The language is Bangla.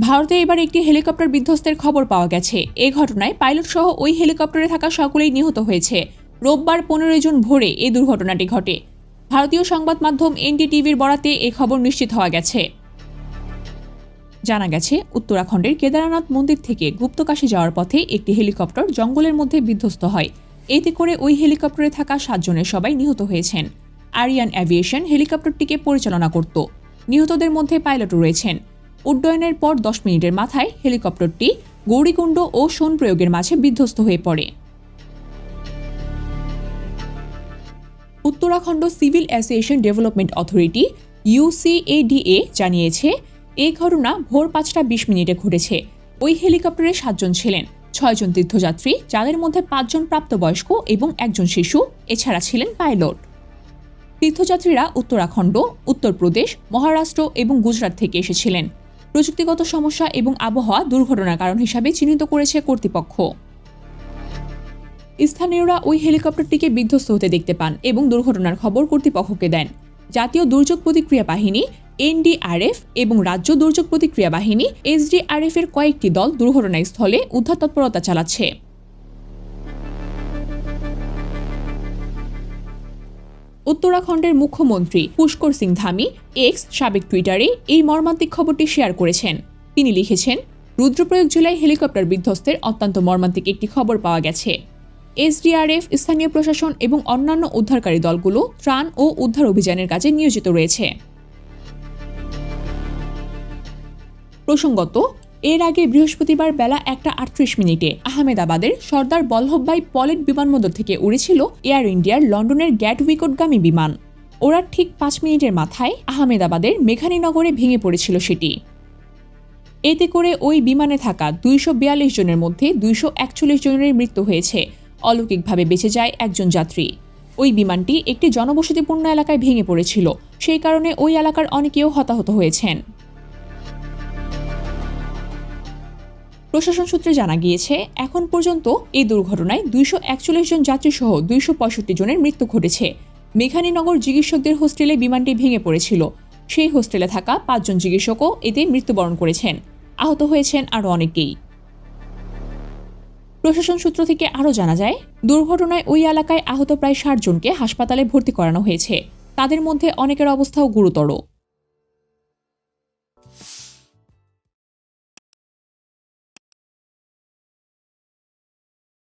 ভারতে এবার একটি হেলিকপ্টার বিধ্বস্তের খবর পাওয়া গেছে। এ ঘটনায় পাইলট সহ ওই হেলিকপ্টারে থাকা সকলেই নিহত হয়েছে। রোববার পনেরোই জুন ভোরে এই দুর্ঘটনাটি ঘটে। ভারতীয় সংবাদ মাধ্যম এনডিটিভির বরাতে এ খবর নিশ্চিত হওয়া গেছে। জানা গেছে, উত্তরাখণ্ডের কেদারনাথ মন্দির থেকে গুপ্তকাশী যাওয়ার পথে একটি হেলিকপ্টার জঙ্গলের মধ্যে বিধ্বস্ত হয়। এতে করে ওই হেলিকপ্টারে থাকা সাতজনের সবাই নিহত হয়েছেন। আরিয়ান অ্যাভিয়েশন হেলিকপ্টারটিকে পরিচালনা করত। নিহতদের মধ্যে পাইলটও রয়েছেন। উড্ডয়নের পর দশ মিনিটের মাথায় হেলিকপ্টারটি গৌরীকুণ্ড ও প্রয়োগের মাঝে বিধ্বস্ত হয়ে পড়ে। Uttarakhand civil association development authority UCADA জানিয়েছে এই ঘটনা ভোর পাঁচটা বিশ মিনিটে ঘটেছে। ওই হেলিকপ্টারে সাতজন ছিলেন। ছয়জন তীর্থযাত্রী, যাদের মধ্যে পাঁচজন প্রাপ্তবয়স্ক এবং একজন শিশু, এছাড়া ছিলেন পাইলট। তীর্থযাত্রীরা উত্তরাখণ্ড, উত্তরপ্রদেশ, মহারাষ্ট্র এবং গুজরাট থেকে এসেছিলেন। প্রযুক্তিগত সমস্যা এবং আবহাওয়া দুর্ঘটনার কারণ হিসাবে চিহ্নিত করেছে কর্তৃপক্ষ। স্থানীয়রা ওই হেলিকপ্টারটিকে বিধ্বস্ত হতে দেখতে পান এবং দুর্ঘটনার খবর কর্তৃপক্ষকে দেন। জাতীয় দুর্যোগ প্রতিক্রিয়া বাহিনী, এনডিআরএফ এবং রাজ্য দুর্যোগ প্রতিক্রিয়া বাহিনী, এসডিআরএফ এর কয়েকটি দল দুর্ঘটনাস্থলে উদ্ধার তৎপরতা চালাচ্ছে। উত্তরাখণ্ডের মুখ্যমন্ত্রী পুষ্কর সিং ধামি এক্স সাবেক টুইটারে এই মর্মান্তিক খবরটি শেয়ার করেছেন। তিনি লিখেছেন, রুদ্রপ্রয়োগ জেলায় হেলিকপ্টার বিধ্বস্তের অত্যন্ত মর্মান্তিক একটি খবর পাওয়া গেছে। এসডিআরএফ স্থানীয় প্রশাসন এবং অন্যান্য উদ্ধারকারী দলগুলো ত্রাণ ও উদ্ধার অভিযানের কাজে নিয়োজিত রয়েছে। প্রসঙ্গত এর আগে বৃহস্পতিবার বেলা একটা আটত্রিশ মিনিটে আহমেদাবাদের সর্দার বল্লভভাই পলেট বিমানবন্দর থেকে উড়েছিল এয়ার ইন্ডিয়ার লন্ডনের গ্যাটউইকটগামী বিমান। ওরা ঠিক পাঁচ মিনিটের মাথায় আহমেদাবাদের মেঘানীনগরে ভেঙে পড়েছিল সেটি। এতে করে ওই বিমানে থাকা দুইশো বিয়াল্লিশ জনের মধ্যে দুইশো একচল্লিশ জনের মৃত্যু হয়েছে। অলৌকিকভাবে বেঁচে যায় একজন যাত্রী। ওই বিমানটি একটি জনবসতিপূর্ণ এলাকায় ভেঙে পড়েছিল। সেই কারণে ওই এলাকার অনেকেও হতাহত হয়েছেন। প্রশাসন সূত্রে জানা গিয়েছে, এখন পর্যন্ত এই দুর্ঘটনায় দুইশো একচল্লিশ জন যাত্রী সহ দুইশো পঁয়ষট্টি জনের মৃত্যু ঘটেছে। মেঘানীনগর চিকিৎসকদের হোস্টেলে বিমানটি ভেঙে পড়েছিল। সেই হোস্টেলে থাকা পাঁচজন চিকিৎসকও এতে মৃত্যুবরণ করেছেন। আহত হয়েছেন আরও অনেকেই। প্রশাসন সূত্র থেকে আরও জানা যায়, দুর্ঘটনায় ওই এলাকায় আহত প্রায় ষাট জনকে হাসপাতালে ভর্তি করানো হয়েছে। তাদের মধ্যে অনেকের অবস্থাও গুরুতর।